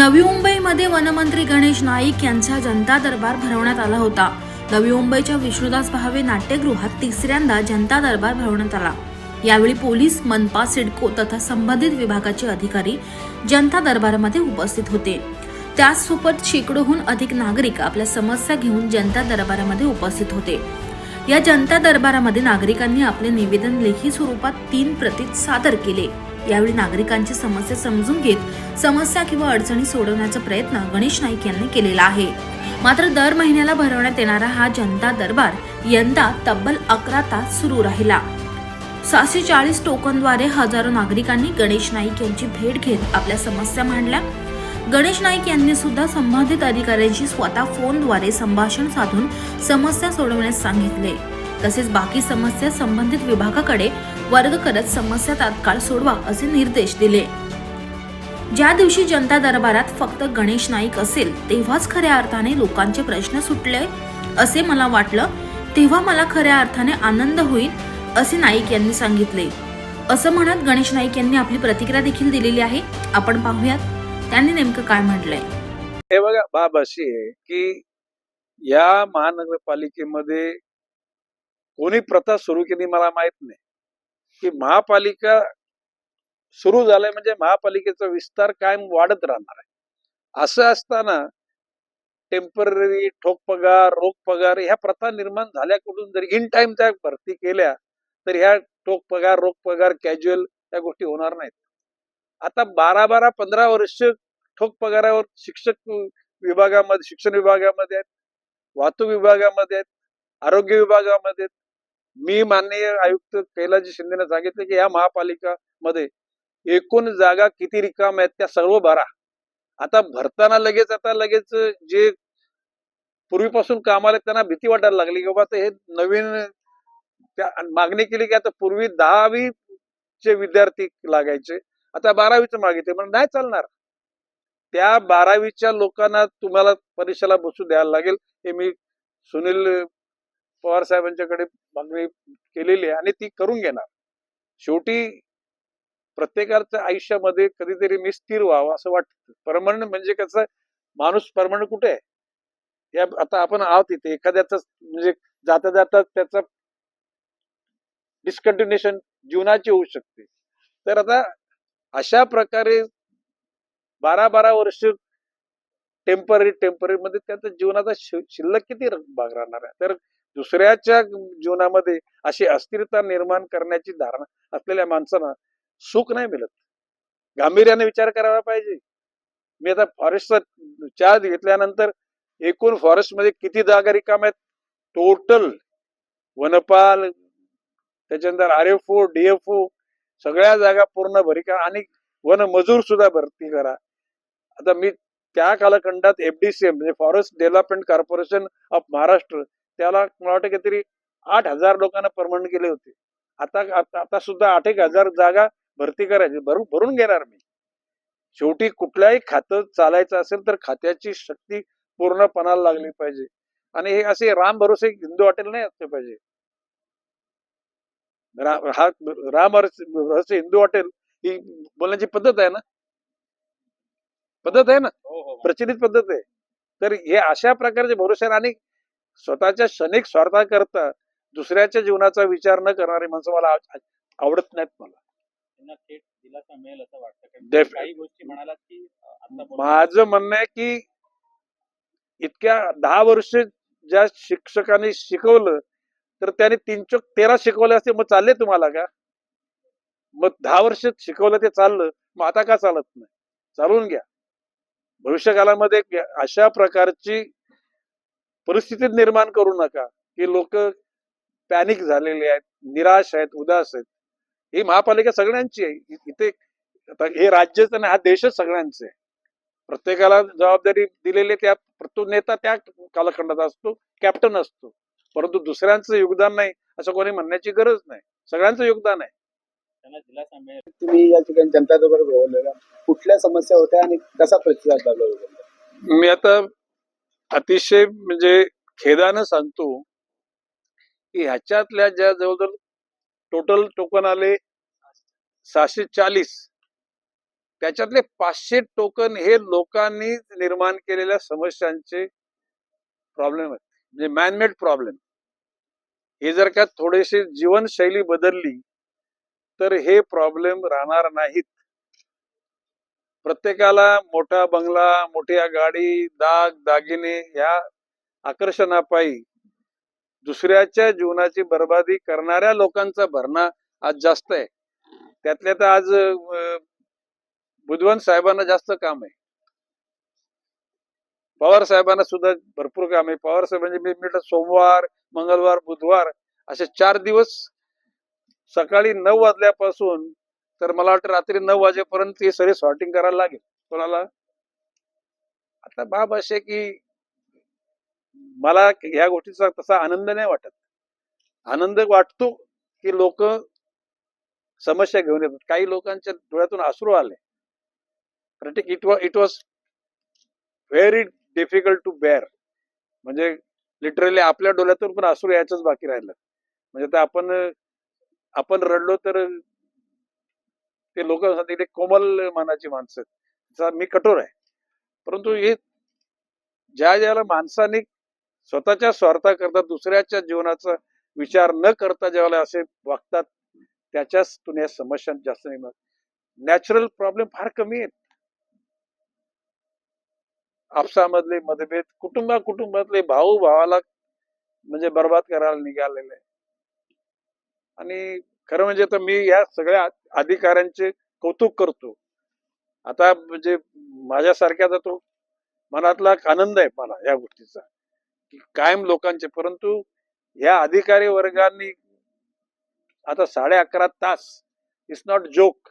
नवी मुंबईमध्ये वनमंत्री गणेश नाईक यांचा जनता दरबार भरवण्यात आला होता. नवी मुंबईच्या विष्णुदास भावे नाट्यगृहात तिसऱ्यांदा जनता दरबार भरवण्यात आला. यावेळी पोलीस मनपा सिडको तथा संबंधित विभागाचे अधिकारी जनता दरबारामध्ये उपस्थित होते. त्याचसोबत शेकडोहून अधिक नागरिक आपल्या समस्या घेऊन जनता दरबारामध्ये उपस्थित होते. या जनता दरबारामध्ये नागरिकांनी आपले निवेदन लेखी स्वरूपात तीन प्रतीत सादर केले. यावेळी नागरिकांची समस्या समजून घेत समस्या किंवा अडचणी सोडवण्याचा प्रयत्न गणेश नाईक यांनी केलेला आहे. मात्र दर महिन्याला भरवण्यात येणारा हा जनता दरबार यंदा तब्बल अकरा तास सुरू राहिला. सहाशे चाळीस टोकनद्वारे हजारो नागरिकांनी गणेश नाईक यांची भेट घेत आपल्या समस्या मांडल्या. गणेश नाईक यांनी सुद्धा संबंधित अधिकाऱ्यांशी स्वतः फोनद्वारे संभाषण साधून समस्या सोडवण्यास सांगितले. तसेच बाकी समस्या संबंधित विभागाकडे वर्ग करत समस्या तात्काळ सोडवा असे निर्देश दिले. ज्या दिवशी जनता दरबारात फक्त गणेश नाईक असेल तेव्हाच खऱ्या अर्थाने लोकांचे प्रश्न सुटले असे मला वाटलं. तेव्हा मला खऱ्या अर्थाने आनंद होईल असे नाईक यांनी सांगितले. असं म्हणत गणेश नाईक यांनी आपली प्रतिक्रिया देखील दिलेली आहे. आपण पाहूयात. त्यांनी नेमकं काय म्हटलंय? हे बघा बाब अशी आहे की या महानगरपालिकेमध्ये कोणी प्रथा सुरू केली मला माहीत नाही. की महापालिका सुरू झालंय म्हणजे महापालिकेचा विस्तार कायम वाढत राहणार आहे. असं असताना टेंपररी ठोक पगार रोख पगार ह्या प्रथा निर्माण झाल्या कुठून जर इन टाइम त्या भरती केल्या तर ह्या ठोक पगार रोख पगार कॅज्युअल या गोष्टी होणार नाहीत. आता बारा बारा पंधरा वर्ष ठोक पगारावर शिक्षक विभागामध्ये शिक्षण विभागामध्ये आहेत वाहतूक विभागामध्ये आहेत आरोग्य विभागामध्ये आहेत. मी माननीय आयुक्त कैलाजी शिंदेने सांगितलं की या महापालिकामध्ये एकूण जागा किती रिकाम आहेत त्या सर्व भरा. आता भरताना लगेच आता लगेच जे पूर्वीपासून कामाला त्यांना भीती वाटायला लागली की बाबा हे नवीन त्या मागणी केली की आता पूर्वी दहावी चे विद्यार्थी लागायचे. आता बारावीचं मागितलं म्हणजे नाही चालणार. त्या बारावीच्या लोकांना तुम्हाला परीक्षेला बसू द्यायला लागेल हे मी सुनील पवार साहेबांच्याकडे मागणी केलेली आहे आणि ती करून घेणार. शेवटी प्रत्येकाच्या आयुष्यामध्ये कधीतरी मी स्थिर व्हावं असं वाटतं. परमनंट म्हणजे कसं माणूस परमनंट कुठे आहे? या आता आपण आहोत इथे एखाद्याच म्हणजे जाता जाता त्याचं डिस्कंटिन्युएशन जीवनाची होऊ शकते. तर आता अशा प्रकारे बारा बारा वर्ष टेंपररी टेंपररी मध्ये त्याचा जीवनाचा शि- शिल्लक किती भाग राहणार आहे? तर दुसऱ्याच्या जीवनामध्ये अशी अस्थिरता निर्माण करण्याची धारणा असलेल्या माणसांना सुख नाही मिळत. गांभीर्याने विचार करायला पाहिजे. मी आता फॉरेस्टचा चार्ज घेतल्यानंतर एकूण फॉरेस्टमध्ये किती जागा रिकाम आहेत? टोटल वनपाल त्याच्यानंतर R F O D F O सगळ्या जागा पूर्ण भरी करा आणि वन मजूर सुद्धा भरती करा. आता मी त्या कालखंडात एफडीसीएम म्हणजे forest development corporation of Maharashtra त्याला मला वाटतं काहीतरी आठ हजार लोकांना परमनंट केले होते. आता आता आता सुद्धा आठ एक हजार जागा भरती करायची. भरून भरून घेणार मी. शेवटी कुठल्याही खातं चालायचं असेल तर खात्याची शक्ती पूर्णपणाला लागली पाहिजे. आणि हे असे राम भरोसे हिंदू हॉटेल नाही असले पाहिजे. हा राम भरोसे हिंदू हॉटेल ही बोलण्याची पद्धत आहे ना? पद्धत आहे ना? प्रचलित पद्धत आहे. तर हे अशा प्रकारचे भरोसे आणि स्वतःच्या क्षणिक स्वार्थाकरता दुसऱ्याच्या जीवनाचा विचार न करणारी माणसं मला आव- आवडत नाहीत मला. माझं म्हणणं आहे की इतक्या दहा वर्ष ज्या शिक्षकांनी शिकवलं तर त्याने तीन चोक तेरा शिकवले असते मग चालले तुम्हाला का? मग दहा वर्ष शिकवलं ते चाललं मग आता का चालत नाही? चालवून घ्या. भविष्यकालामध्ये अशा प्रकारची परिस्थिती निर्माण करू नका की लोक पॅनिक झालेले आहेत निराश आहेत उदास आहेत. ही महापालिका सगळ्यांची आहे. इथे आता हे राज्यच आणि हा देशच सगळ्यांचे आहे. प्रत्येकाला जबाबदारी दिलेली त्या प्रत्येक नेता त्या कालखंडात असतो कॅप्टन असतो. परंतु दुसऱ्यांचं योगदान नाही असं कोणी म्हणण्याची गरज नाही. सगळ्यांचं योगदान आहे. तुम्ही या ठिकाणी जनता दरबार भरवलेला कुठल्या समस्या होत्या आणि कसा प्रतिसाद मी आता अतिशय म्हणजे खेदानं सांगतो की ह्याच्यातल्या ज्या जवळजवळ टोटल टोकन आले सहाशे चाळीस त्याच्यातले पाचशे टोकन हे लोकांनी निर्माण केलेल्या समस्यांचे प्रॉब्लेम आहेत. म्हणजे मॅनमेड प्रॉब्लेम हे जर का थोडेसे जीवनशैली बदलली तर हे प्रॉब्लेम राहणार नाहीत. प्रत्येकाला मोठा बंगला मोठ्या गाडी दाग दागिने या आकर्षणापायी दुसऱ्याच्या जीवनाची बर्बादी करणाऱ्या लोकांचा भरणा आज जास्त आहे. त्यातल्या तर आज बुधवंत साहेबांना जास्त काम आहे. पवार साहेबांना सुद्धा भरपूर काम आहे. पवार साहेबांचे मी म्हटलं सोमवार मंगळवार बुधवार असे चार दिवस सकाळी नऊ वाजल्यापासून तर मला वाटतं रात्री नऊ वाजेपर्यंत हे सगळे सॉर्टिंग करायला लागेल. कोणाला? आता बाब असे की मला ह्या गोष्टीचा तसा आनंद नाही वाटत. आनंद वाटतो की लोक समस्या घेऊन येतात. काही लोकांच्या डोळ्यातून अश्रू आले. It was it was very difficult to bear म्हणजे लिटरली आपल्या डोळ्यातून पण असू यायचंच बाकी राहिलं. म्हणजे तर आपण आपण रडलो तर ते लोक ते कोमल मानाची माणसं मी कठोर आहे. परंतु हे ज्या ज्याला माणसाने स्वतःच्या स्वार्थाकरता दुसऱ्याच्या जीवनाचा विचार न करता ज्यावेळेला असे वागतात त्याच्याच या समस्या जास्त निर्माण नॅचरल प्रॉब्लेम फार कमी आहेत. आपसामधले मतभेद कुटुंबा कुटुंबातले भाऊ भावाला म्हणजे बर्बाद करायला निघालेले. आणि खरं म्हणजे तर मी या सगळ्या अधिकाऱ्यांचे कौतुक करतो. आता म्हणजे माझ्यासारख्याचा तो मनातला एक आनंद आहे मला या गोष्टीचा की कायम लोकांचे. परंतु या अधिकारी वर्गांनी आता साडे अकरा तास इट्स नॉट जोक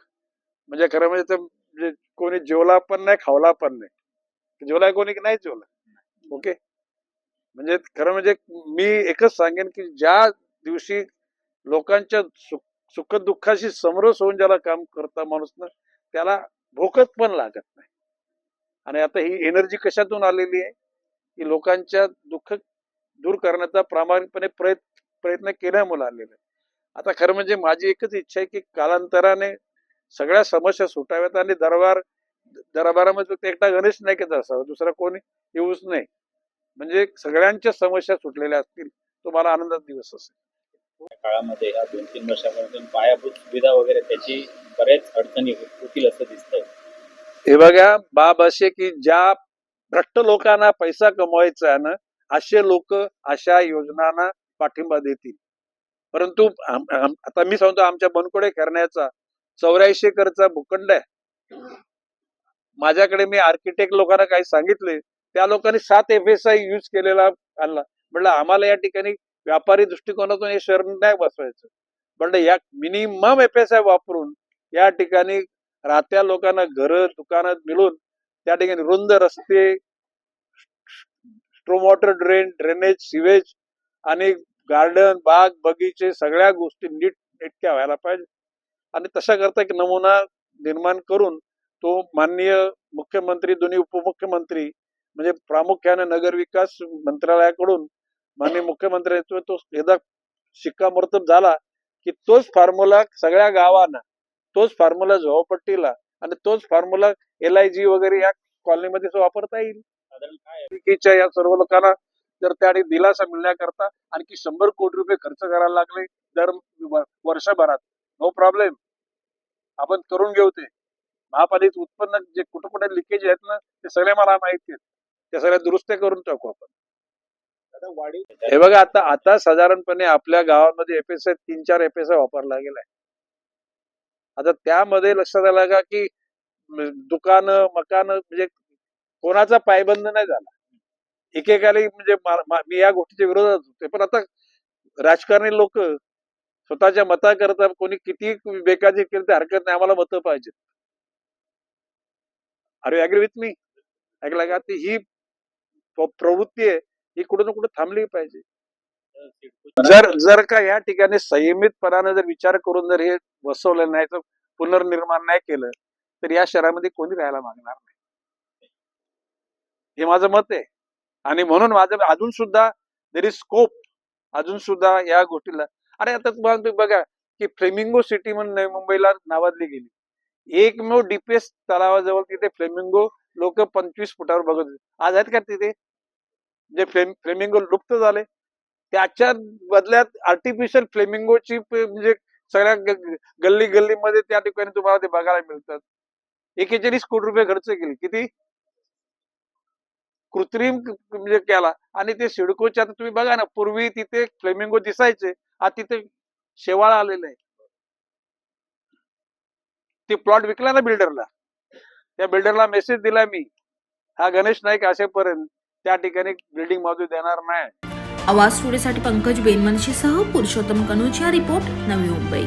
म्हणजे खरं म्हणजे तर म्हणजे कोणी जेवला पण नाही खावला पण नाही. जेवला कोणी की नाही जेवला ओके? म्हणजे खरं म्हणजे मी एकच सांगेन की ज्या दिवशी लोकांच्या सुख सुख दुःखाशी समरस होऊन ज्याला काम करता माणूस ना त्याला भोकत पण लागत नाही. आणि आता ही एनर्जी कशातून आलेली आहे? की लोकांच्या दुःख दूर करण्याचा प्रामाणिकपणे प्रयत्न प्रयत्न केल्यामुळे आलेला आहे. आता खरं म्हणजे माझी एकच इच्छा आहे की कालांतराने सगळ्या समस्या सुटाव्यात आणि दरबार दरबारामध्ये फक्त एकटा गणेश नाईकच असावा दुसरा कोणी येऊच नाही. म्हणजे सगळ्यांच्या समस्या सुटलेल्या असतील तो मला आनंदाचा दिवस असेल. काळामध्ये या दोन तीन वर्षापर्यंत पायाभूत सुविधा वगैरे त्याची बऱ्याच अडचणी होतील असं दिसतंय. हे बघा बाब असे की ज्या भ्रष्ट लोकांना पैसा कमवायचा आहे ना असे लोक अशा योजनांना पाठिंबा देतील. परंतु आम- आम- आता मी सांगतो आमच्या बनकोडे करण्याचा चौऱ्याऐंशी एकरचा भूखंड आहे. माझ्याकडे मी आर्किटेक्ट लोकांना काही सांगितले त्या लोकांनी सात एफ एस आय युज केलेला आणला. म्हटलं आम्हाला या ठिकाणी व्यापारी दृष्टिकोनातून हे शहर नाही बसवायचं. म्हणलं या मिनिमम एफ एस आय वापरून या ठिकाणी राहत्या लोकांना घरं दुकानात मिळून त्या ठिकाणी रुंद रस्ते storm water drain drainage sewage आणि गार्डन बाग बगीचे सगळ्या गोष्टी नीट नेटक्या व्हायला पाहिजे. आणि तशा करता एक नमुना निर्माण करून तो माननीय मुख्यमंत्री दोन्ही उपमुख्यमंत्री म्हणजे प्रामुख्याने नगरविकास मंत्रालयाकडून माननीय मुख्यमंत्री तो एकदा शिक्कामोर्तब झाला की तोच फॉर्म्युला सगळ्या गावांना तोच फॉर्म्युला झोपट्टीला आणि तोच फॉर्म्युला एल आय जी वगैरे या कॉलनीमध्ये वापरता येईल. या सर्व लोकांना जर त्या ठिकाणी दिलासा मिळण्याकरता आणखी शंभर कोटी रुपये खर्च करायला लागले दर वर्षभरात. नो प्रॉब्लेम आपण करून घेऊ ते. महापालिकेचं उत्पन्न जे कुठं कुठे लिकेज आहेत ना ते सगळे मला माहिती आहेत. ते सगळ्या दुरुस्त्या करून टाकू आपण. हे बघा आता आता साधारणपणे आपल्या गावामध्ये एफ एस आय तीन चार एफ एस आय वापरला गेलाय. आता त्यामध्ये लक्षात आलं का की दुकान मकान म्हणजे कोणाचा पायबंद नाही झाला. एकेकाली म्हणजे मा- या गोष्टीच्या विरोधात होते. पण आता राजकारणी लोक स्वतःच्या मताकरता कोणी किती बेकाजी केली तर हरकत नाही. आम्हाला मतं पाहिजेत. अरे अग्री विथ मी ऐकला का? ती ही प्रवृत्ती आहे ही कुठं ना कुठं थांबली पाहिजे. जर जर का या ठिकाणी संयमितपणाने जर विचार करून जर हे बसवलं नाही तर पुनर्निर्माण नाही केलं तर या शहरामध्ये कोणी राहायला मागणार नाही. हे माझं मत आहे. आणि म्हणून माझं अजून सुद्धा देर इज स्कोप अजून सुद्धा या गोष्टीला अरे आता तुम्हाला तुम्ही बघा की फ्लेमिंगो सिटी म्हणून मुंबईला नावाजली गेली. एकमेव डीपीएस तलावाजवळ तिथे फ्लेमिंगो लोक पंचवीस फुटावर बघत होते. आज आहेत का तिथे? जे फ्लेम फ्लेमिंगो लुप्त झाले. त्याच्या बदल्यात आर्टिफिशियल फ्लेमिंगोची म्हणजे सगळ्या गल्ली गल्लीमध्ये त्या ठिकाणी तुम्हाला ते बघायला मिळतात. एकेचाळीस कोटी रुपये खर्च केले. किती? कृत्रिम म्हणजे केला. आणि ते सिडकोच्या आता तुम्ही बघा ना पूर्वी तिथे फ्लेमिंगो दिसायचे. आता तिथे शेवाळ आलेला आहे. ती प्लॉट विकला ना बिल्डरला त्या बिल्डरला मेसेज दिला मी. हा गणेश नाईक असेपर्यंत त्या ठिकाणी बिल्डिंग बाजू देणार नाही. आवाज स्टुडिओसाठी पंकज बेनवंशीसह पुरुषोत्तम कनुचिया रिपोर्ट नवी मुंबई.